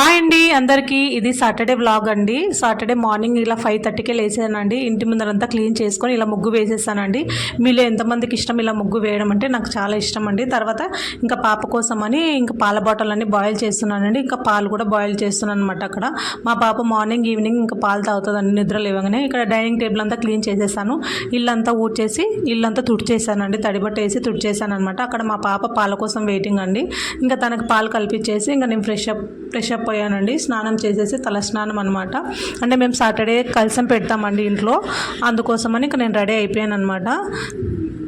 Hi అండి అందరికీ. ఇది సాటర్డే వ్లాగ్ అండి. సాటర్డే మార్నింగ్ ఇలా ఫైవ్ థర్టీకే లేసానండి ఇంటి ముందరంతా క్లీన్ చేసుకొని ఇలా ముగ్గు వేసేసానండి. మీలో ఎంతమందికి ఇష్టం ఇలా ముగ్గు వేయడం అంటే నాకు చాలా ఇష్టం అండి. తర్వాత ఇంకా పాప కోసం అని ఇంకా పాల బాటిల్ అన్ని బాయిల్ చేస్తున్నానండి. ఇంకా పాలు కూడా బాయిల్ చేస్తున్నాను అనమాట అక్కడ. మా పాప మార్నింగ్ ఈవినింగ్ ఇంకా పాలు తాగుతుందండి. నిద్ర లేవగానే ఇక్కడ డైనింగ్ టేబుల్ అంతా క్లీన్ చేసేసాను. ఇల్లంతా ఊడ్చేసి ఇల్లంతా తుడిచేసానండి. తడిబట్ట వేసి తుడిచేసాను అనమాట అక్కడ మా పాప పాల కోసం వెయిటింగ్ అండి. ఇంకా తనకు పాలు కల్పించేసి ఇంకా నేను ఫ్రెష్ అప్ ఫ్రెష్ అప్ అయ్యానండి. స్నానం చేసేసి తల స్నానం అనమాట అంటే మేము సాటర్డే కలిసం పెడతామండి ఇంట్లో. అందుకోసమని ఇక నేను రెడీ అయిపోయాను అనమాట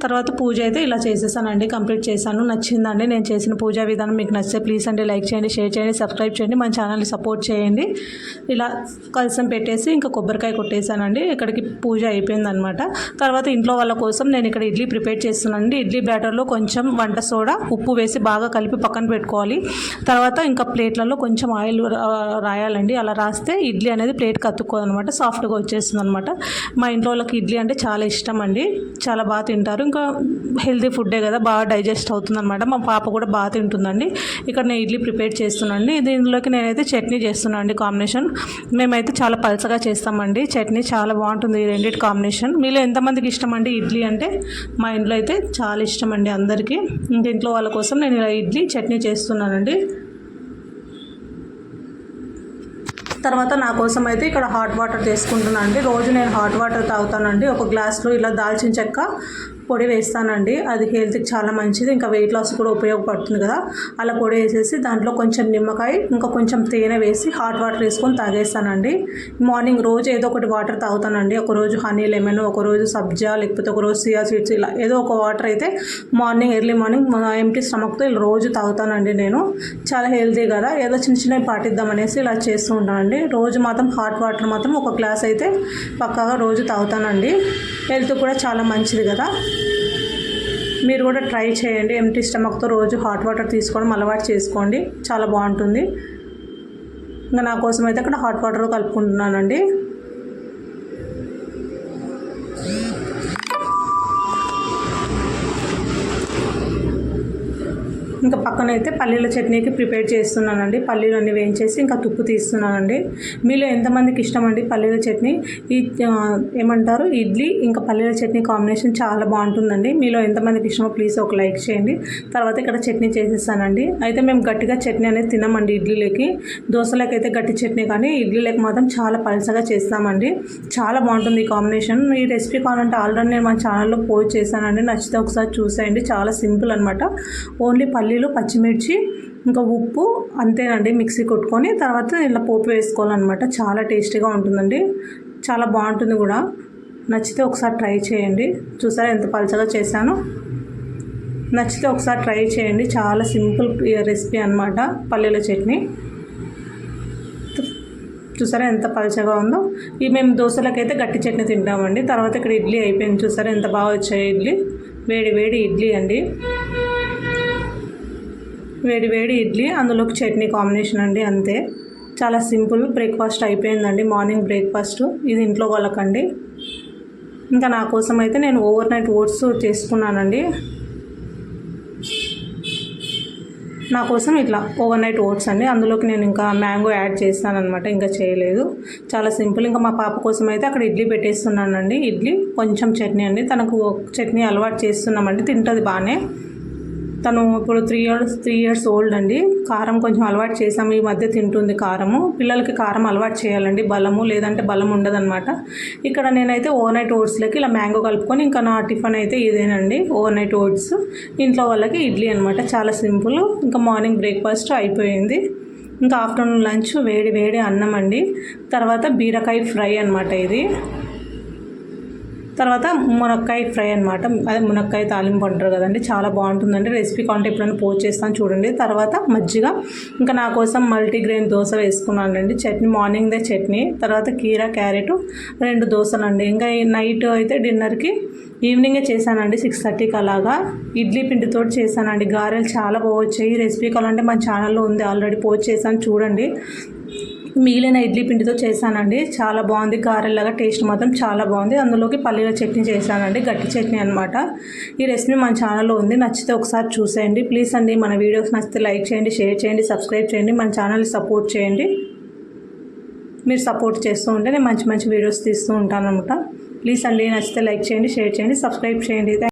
తర్వాత పూజ అయితే ఇలా చేసేసానండి కంప్లీట్ చేశాను. నచ్చిందండి నేను చేసిన పూజా విధానం. మీకు నచ్చితే ప్లీజ్ అండి లైక్ చేయండి షేర్ చేయండి సబ్స్క్రైబ్ చేయండి మన ఛానల్ని సపోర్ట్ చేయండి. ఇలా కలిసం పెట్టేసి ఇంకా కొబ్బరికాయ కొట్టేశానండి ఇక్కడికి పూజ అయిపోయింది అనమాట తర్వాత ఇంట్లో వాళ్ళ కోసం నేను ఇక్కడ ఇడ్లీ ప్రిపేర్ చేస్తున్నానండి. ఇడ్లీ బ్యాటర్లో కొంచెం వంట సోడా ఉప్పు వేసి బాగా కలిపి పక్కన పెట్టుకోవాలి. తర్వాత ఇంకా ప్లేట్లలో కొంచెం ఆయిల్ రాయాలండి. అలా రాస్తే ఇడ్లీ అనేది ప్లేట్ కత్తుకోదు సాఫ్ట్గా వచ్చేస్తుంది అనమాట మా ఇంట్లో వాళ్ళకి ఇడ్లీ అంటే చాలా ఇష్టం అండి చాలా బాగా తింటారు. ఇంకా హెల్తీ ఫుడ్డే కదా బాగా డైజెస్ట్ అవుతుంది అనమాట మా పాప కూడా బాగా తింటుందండి. ఇక్కడ నేను ఇడ్లీ ప్రిపేర్ చేస్తున్నానండి. దీనిలోకి నేనైతే చట్నీ చేస్తున్నాను అండి కాంబినేషన్. మేమైతే చాలా పలసగా చేస్తామండి. చట్నీ చాలా బాగుంటుంది ఈ రెండింటి కాంబినేషన్. మీలో ఎంతమందికి ఇష్టం అండి ఇడ్లీ అంటే? మా ఇంట్లో అయితే చాలా ఇష్టం అండి అందరికీ. ఇంక ఇంట్లో వాళ్ళ కోసం నేను ఇలా ఇడ్లీ చట్నీ చేస్తున్నానండి. తర్వాత నా కోసం అయితే ఇక్కడ హాట్ వాటర్ చేసుకుంటున్నాను అండి రోజు నేను హాట్ వాటర్ తాగుతానండి. ఒక గ్లాస్లో ఇలా దాల్చిన చెక్క పొడి వేస్తానండి. అది హెల్త్కి చాలా మంచిది. ఇంకా వెయిట్ లాస్ కూడా ఉపయోగపడుతుంది కదా. అలా పొడి వేసేసి దాంట్లో కొంచెం నిమ్మకాయ ఇంకా కొంచెం తేనె వేసి హాట్ వాటర్ వేసుకొని తాగేస్తానండి. మార్నింగ్ రోజు ఏదో ఒకటి వాటర్ తాగుతానండి. ఒక రోజు హనీ లెమన్ ఒక రోజు సబ్జా లేకపోతే ఒక రోజు సియా సీడ్స్ ఇలా ఏదో ఒక వాటర్ అయితే మార్నింగ్ ఎర్లీ మార్నింగ్ ఎంటీ స్టమక్తో ఇలా రోజు తాగుతానండి నేను. చాలా హెల్తీ కదా. ఏదో చిన్న చిన్నవి పాటిద్దామనేసి ఇలా చేస్తూ ఉంటానండి రోజు మాత్రం హాట్ వాటర్ మాత్రం ఒక గ్లాస్ అయితే పక్కాగా రోజు తాగుతానండి. హెల్త్ కూడా చాలా మంచిది కదా. మీరు కూడా ట్రై చేయండి. ఎంటీ స్టమక్తో రోజు హాట్ వాటర్ తీసుకోవడం అలవాటు చేసుకోండి. చాలా బాగుంటుంది. ఇంకా నా కోసం అయితే అక్కడ హాట్ వాటర్ కలుపుకుంటున్నానండి. ఇంకా పక్కన అయితే పల్లీల చట్నీకి ప్రిపేర్ చేస్తున్నానండి. పల్లీలు అన్ని వేయించేసి ఇంకా తుప్పు తీస్తున్నానండి. మీలో ఎంతమందికి ఇష్టం అండి పల్లీల చట్నీ? ఈ ఏమంటారు? ఇడ్లీ ఇంకా పల్లీల చట్నీ కాంబినేషన్ చాలా బాగుంటుందండి. మీలో ఎంతమందికి ఇష్టమో ప్లీజ్ ఒక లైక్ చేయండి. తర్వాత ఇక్కడ చట్నీ చేసేసానండి. అయితే మేము గట్టిగా చట్నీ అనేది తినమండి ఇడ్లీలకి. దోశలకి అయితే గట్టి చట్నీ కానీ ఇడ్లీలోకి మాత్రం చాలా పలసగా చేస్తామండి. చాలా బాగుంటుంది ఈ కాంబినేషన్. ఈ రెసిపీ కావాలంటే ఆల్రెడీ నేను మా ఛానల్లో పోస్ట్ చేశానండి. నచ్చితే ఒకసారి చూసేయండి. చాలా సింపుల్ అనమాట ఓన్లీ పల్లీలు పచ్చిమిర్చి ఇంకా ఉప్పు అంతేనండి మిక్సీ కొట్టుకొని తర్వాత ఇలా పోపు వేసుకోవాలన్నమాట. చాలా టేస్టీగా ఉంటుందండి. చాలా బాగుంటుంది కూడా. నచ్చితే ఒకసారి ట్రై చేయండి. చూసారా ఎంత పలచగా చేశాను? నచ్చితే ఒకసారి ట్రై చేయండి. చాలా సింపుల్ రెసిపీ అన్నమాట పల్లీల చట్నీ. చూసారా ఎంత పలచగా ఉందో? ఈ మేము దోశలకైతే గట్టి చట్నీ తింటామండి. తర్వాత ఇక్కడ ఇడ్లీ అయిపోయింది. చూసారా ఎంత బాగా వచ్చాయి ఇడ్లీ. వేడి వేడి ఇడ్లీ అండి. వేడి వేడి ఇడ్లీ అందులోకి చట్నీ కాంబినేషన్ అండి అంతే. చాలా సింపుల్ బ్రేక్ఫాస్ట్ అయిపోయిందండి మార్నింగ్ బ్రేక్ఫాస్ట్. ఇది ఇంట్లో వాళ్ళకండి. ఇంకా నా కోసం అయితే నేను ఓవర్ నైట్ ఓట్స్ చేసుకున్నానండి. నా కోసం ఇట్లా ఓవర్ నైట్ ఓట్స్ అండి అందులోకి నేను ఇంకా మ్యాంగో యాడ్ చేస్తాను అనమాట ఇంకా చేయలేదు. చాలా సింపుల్ ఇంకా మా పాప కోసం అయితే అక్కడ ఇడ్లీ పెట్టేస్తున్నానండి. ఇడ్లీ కొంచెం చట్నీ అండి తనకు చట్నీ అలవాటు చేస్తున్నామండి తింటుంది బాగానే తను ఇప్పుడు three years three years old అండి. కారం కొంచెం అలవాటు చేసాము ఈ మధ్య తింటుంది కారము. పిల్లలకి కారం అలవాటు చేయాలండి. బలము లేదంటే బలం ఉండదన్నమాట. ఇక్కడ నేనైతే ఓవర్ నైట్ ఓట్స్లోకి ఇలా మ్యాంగో కలుపుకొని ఇంకా నా టిఫిన్ అయితే ఇదేనండి. ఓవర్ నైట్ ఓట్స్ ఇంట్లో వాళ్ళకి ఇడ్లీ అనమాట చాలా సింపుల్. ఇంకా మార్నింగ్ బ్రేక్ఫాస్ట్ అయిపోయింది. ఇంకా ఆఫ్టర్నూన్ లంచ్ వేడి వేడి అన్నం అండి. తర్వాత బీరకాయ ఫ్రై అనమాట ఇది. తర్వాత మునక్కాయ ఫ్రై అనమాట అదే మునక్కాయ తాలింపు అంటారు కదండి చాలా బాగుంటుందండి. రెసిపీ కావాలంటే ఎప్పుడైనా పోస్ట్ చేస్తాను చూడండి. తర్వాత మజ్జిగ. ఇంకా నా కోసం మల్టీగ్రెయిన్ దోశ వేసుకున్నానండి. చట్నీ మార్నింగ్దే చట్నీ. తర్వాత కీరా క్యారెట్ రెండు దోశలు అండి ఇంకా నైట్ అయితే డిన్నర్కి ఈవినింగే చేశానండి సిక్స్ థర్టీకి అలాగా. ఇడ్లీ పిండితో చేశానండి. గారెలు చాలా బాగా వచ్చాయి. రెసిపీ కావాలంటే మన ఛానల్లో ఉంది. ఆల్రెడీ పోస్ట్ చేశాను చూడండి. మిగిలిన ఇడ్లీ పిండితో చేశానండి. చాలా బాగుంది. గారెలాగా టేస్ట్ మాత్రం చాలా బాగుంది. అందులోకి పల్లీల చట్నీ చేశానండి. గట్టి చట్నీ అనమాట ఈ రెసిపీ మన ఛానల్లో ఉంది. నచ్చితే ఒకసారి చూసేయండి. ప్లీజ్ అండి మన వీడియోస్ నచ్చితే లైక్ చేయండి షేర్ చేయండి సబ్స్క్రైబ్ చేయండి. మన ఛానల్ని సపోర్ట్ చేయండి. మీరు సపోర్ట్ చేస్తూ ఉంటే నేను మంచి మంచి వీడియోస్ తీస్తూ ఉంటాను అనమాట ప్లీజ్ అండి నచ్చితే లైక్ చేయండి షేర్ చేయండి సబ్స్క్రైబ్ చేయండి.